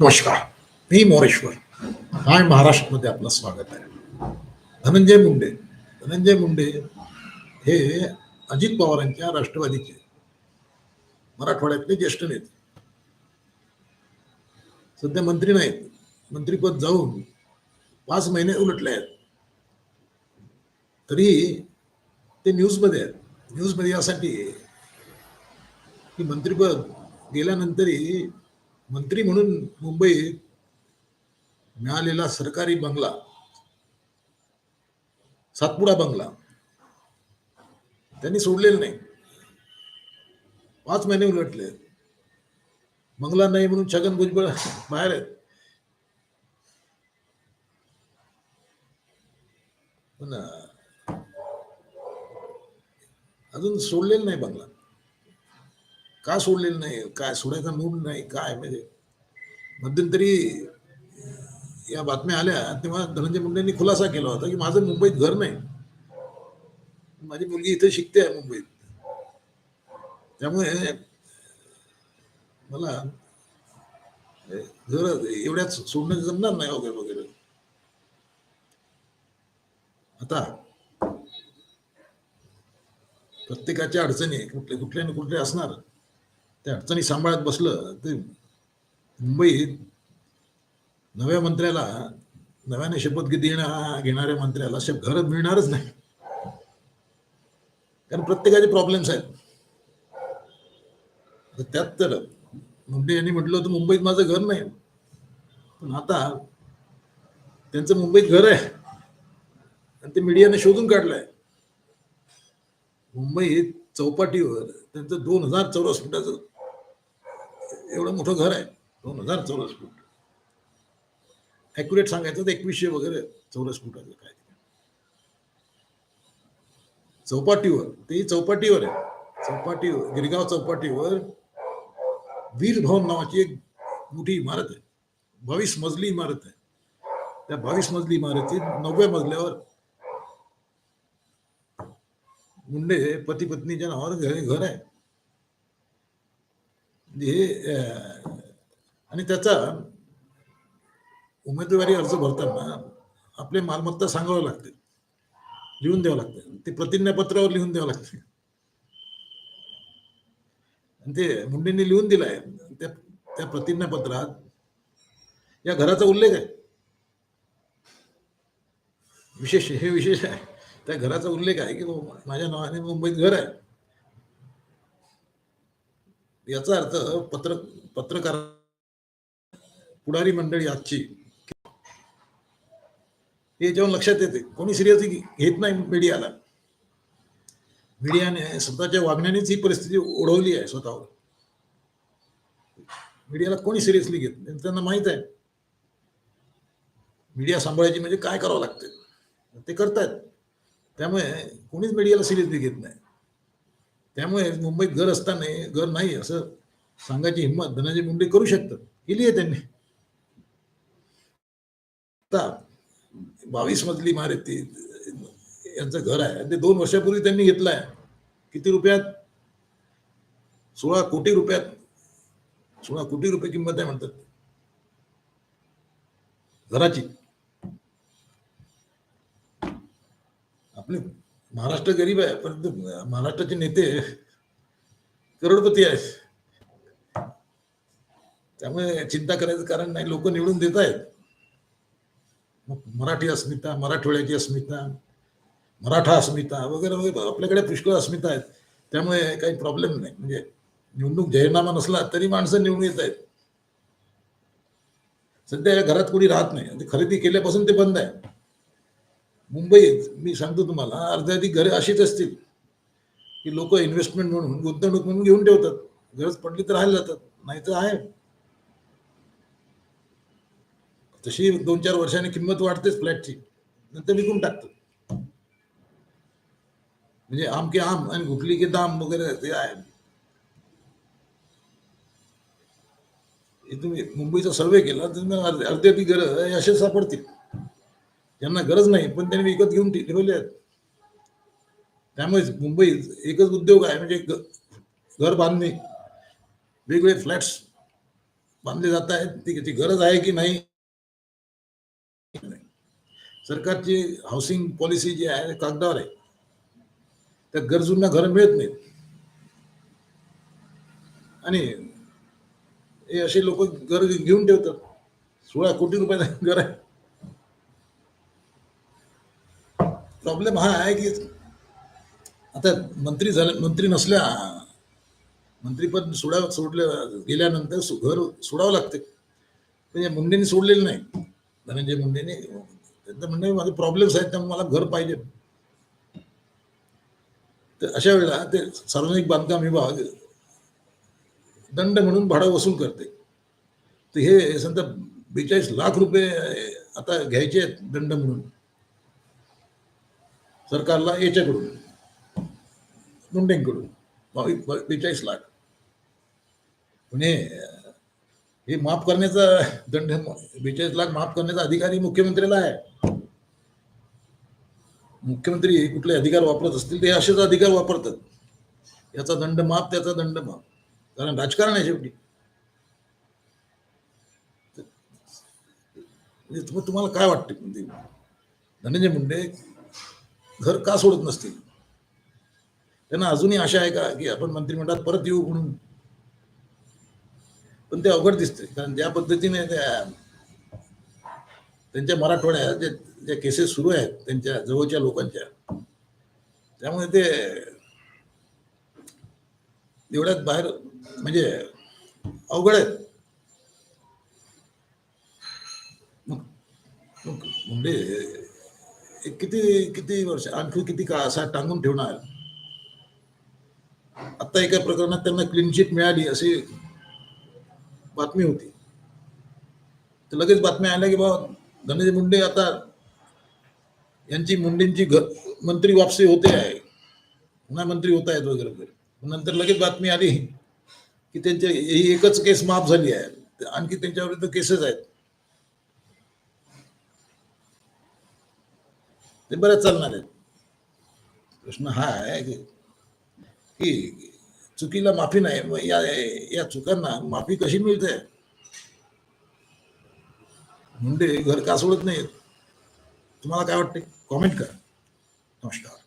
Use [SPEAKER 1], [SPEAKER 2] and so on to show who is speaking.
[SPEAKER 1] नमस्कार. मी मोरेश्वर. हाय महाराष्ट्रमध्ये आपलं स्वागत आहे. धनंजय मुंडे. धनंजय मुंडे हे अजित पवारांच्या राष्ट्रवादीचे मराठवाड्यातले ज्येष्ठ नेते. सध्या मंत्री नाहीत. मंत्रीपद जाऊन पाच महिने उलटले आहेत. तरी ते न्यूजमध्ये आहेत. न्यूजमध्ये यासाठी की मंत्रीपद गेल्यानंतरही मंत्री म्हणून मुंबईत मिळालेला सरकारी बंगला सातपुडा बंगला त्यांनी सोडलेला नाही. पाच महिने उलटले. बंगला नाही म्हणून छगन भुजबळ बाहेर आहेत. पण अजून सोडलेलं नाही बंगला. का सोडलेलं नाही? काय सोडायचा मूड नाही? काय? म्हणजे मध्यंतरी या बातम्या आल्या तेव्हा धनंजय मुंडेंनी खुलासा केला होता की माझं मुंबईत घर नाही. माझी मुलगी इथे शिकते आहे मुंबईत. त्यामुळे मला घर एवढ्याच सोडणं जमणार नाही वगैरे वगैरे. आता प्रत्येकाच्या अडचणी कुठले कुठल्या ना कुठले असणार? त्या अडचणी सांभाळत बसलं ते मुंबईत नव्या मंत्र्याला नव्याने शपथ घेण्या घेणाऱ्या मंत्र्याला शप घर मिळणारच नाही. कारण प्रत्येकाचे प्रॉब्लेम्स आहेत. तर त्यात तर मुंडे यांनी म्हटलं होतं मुंबईत माझं घर नाही. पण आता त्यांचं मुंबईत घर आहे. आणि ते मीडियाने शोधून काढलंय. मुंबईत चौपाटीवर त्यांचं दोन हजार चौरस फुटाचं एवढं मोठं घर आहे. दोन हजार चौरस फूट. ॲक्युरेट सांगायचं तर एकवीसशे वगैरे चौरस फुटाचं काय चौपाटीवर ती चौपाटीवर आहे. चौपाटीवर गिरगाव चौपाटीवर वीर भवन नावाची एक मोठी इमारत आहे. बावीस मजली इमारत आहे. त्या बावीस मजली इमारतीत नवव्या मजल्यावर मुंडे पती पत्नीच्या नावावर घर घर आहे. हे आणि त्याचा उमेदवारी अर्ज भरताना आपले मालमत्ता सांगावं लागते. लिहून द्यावं लागतं. ते प्रतिज्ञापत्रावर लिहून द्यावं लागते. आणि ते मुंडेंनी लिहून दिलं आहे त्या त्या प्रतिज्ञापत्रात या घराचा उल्लेख आहे. विशेष हे विशेष आहे. त्या घराचा उल्लेख आहे की बाबा माझ्या नावाने मुंबईत घर आहे. याचा अर्थ पत्र पत्रकार पुढारी मंडळी आजची. हे जेव्हा लक्षात येते कोणी सिरियसली घेत नाही मीडियाला मीडियाने स्वतःच्या वागण्यानेच ही परिस्थिती ओढवली आहे स्वतःवर. मीडियाला कोणी सिरियसली घेत नाही त्यांना माहीत आहे. मीडिया सांभाळायची म्हणजे काय करावं लागते? ते करतायत. त्यामुळे कोणीच मीडियाला सिरियसली घेत नाही. त्यामुळे मुंबईत घर असताना घर नाही असं सांगायची हिंमत धनंजय मुंडे करू शकतात. केली आहे त्यांनी. आता बावीस मजली इमारती यांचं घर आहे. ते दोन वर्षापूर्वी त्यांनी घेतलं आहे किती रुपयात? सोळा कोटी रुपयात. सोळा कोटी रुपये किंमत आहे म्हणतात. घराची. आपले महाराष्ट्र गरीब आहे परंतु महाराष्ट्राचे नेते करोडपती आहेत. त्यामुळे चिंता करायचं कारण नाही लोक निवडून देत आहेत. मराठी अस्मिता मराठवाड्याची अस्मिता मराठा अस्मिता वगैरे वगैरे आपल्याकडे पुष्कळ अस्मिता आहेत. त्यामुळे काही प्रॉब्लेम नाही. म्हणजे निवडणूक जाहीरनामा नसला तरी माणसं निवडून येत आहेत. सध्या या घरात कोणी राहत नाही. आणि खरेदी केल्यापासून ते बंद आहे. मुंबईत मी सांगतो तुम्हाला अर्ध्याधिक घरे अशीच असतील की लोक इन्व्हेस्टमेंट म्हणून गुंतवणूक म्हणून घेऊन ठेवतात. गरज पडली तर राहायला जातात नाही तर आहे. तशी दोन चार वर्षांनी किंमत वाढतेच फ्लॅटची. नंतर विकून टाकतात. म्हणजे आम के आम आणि घुटली के दाम वगैरे ते आहे. तुम्ही मुंबईचा सर्वे केला तर मग अर्धे ती घरं असे सापडतील. ज्यांना गरज नाही पण त्यांनी विकत घेऊन ठेवले आहेत. त्यामुळे मुंबईत एकच उद्योग आहे म्हणजे घर बांधणे. वेगवेगळे फ्लॅट्स बांधले जात आहेत ती त्याची गरज आहे की नाही? सरकारची हाऊसिंग पॉलिसी जी आहे कागदावर आहे. त्या गरजूंना घर मिळत नाहीत. आणि हे असे लोक घर घेऊन ठेवतात. सोळा कोटी रुपयाचं घर आहे. प्रॉब्लेम हा आहे की आता मंत्री झाले मंत्री नसल्या मंत्रीपद सोडा सोडलं गेल्यानंतर घर सोडावं लागते. म्हणजे मुंडेंनी सोडलेलं नाही. धनंजय मुंडेंनी त्यांचं म्हणणं माझे प्रॉब्लेम्स आहेत त्यामुळे मला घर पाहिजे. तर अशा वेळेला ते सार्वजनिक बांधकाम विभाग दंड म्हणून भाडं वसूल करते. तर हे समजा बेचाळीस लाख रुपये आता घ्यायचे आहेत दंड म्हणून. सरकारला याच्याकडून मुंडेंकडून बेचाळीस लाख. म्हणजे हे माफ करण्याचा दंड बेचाळीस लाख माफ करण्याचा अधिकारी मुख्यमंत्र्याला आहे. मुख्यमंत्री कुठले अधिकार वापरत असतील ते असेच अधिकार वापरतात. याचा दंड माफ त्याचा दंड माफ. कारण राजकारण आहे शेवटी. तुम्हाला काय वाटते? म्हणजे धनंजय मुंडे घर का सोडत नसतील? त्यांना अजूनही आशा आहे का की आपण मंत्रिमंडळात परत येऊ म्हणून? पण ते अवघड दिसते कारण ज्या पद्धतीने त्या त्यांच्या मराठवाड्यात जे ज्या केसेस सुरू आहेत त्यांच्या जवळच्या लोकांच्या त्यामुळे ते एवढ्यात बाहेर म्हणजे अवघड आहेत. मग मुंडे किती किती वर्ष आणखी किती काळ असा टांगून ठेवणार आता एका प्रकरणात त्यांना क्लीन चिट मिळाली अशी बातमी होती. तर लगेच बातम्या आल्या की बाबा धनंजय मुंडे आता यांची मुंडेंची घ मंत्री वापसी होते आहे. पुन्हा मंत्री होत आहेत वगैरे वगैरे. नंतर लगेच बातमी आली की त्यांच्या ही एकच केस माफ झाली आहे. आणखी त्यांच्यावर केसेस आहेत. ते बरं चालणार आहेत प्रश्न हा आहे की की चुकीला माफी नाही मग या या चुकांना माफी कशी मिळते? मुंडे घर का सोडत नाहीत. तुम्हाला काय वाटते? कॉमेंट करा. नमस्कार.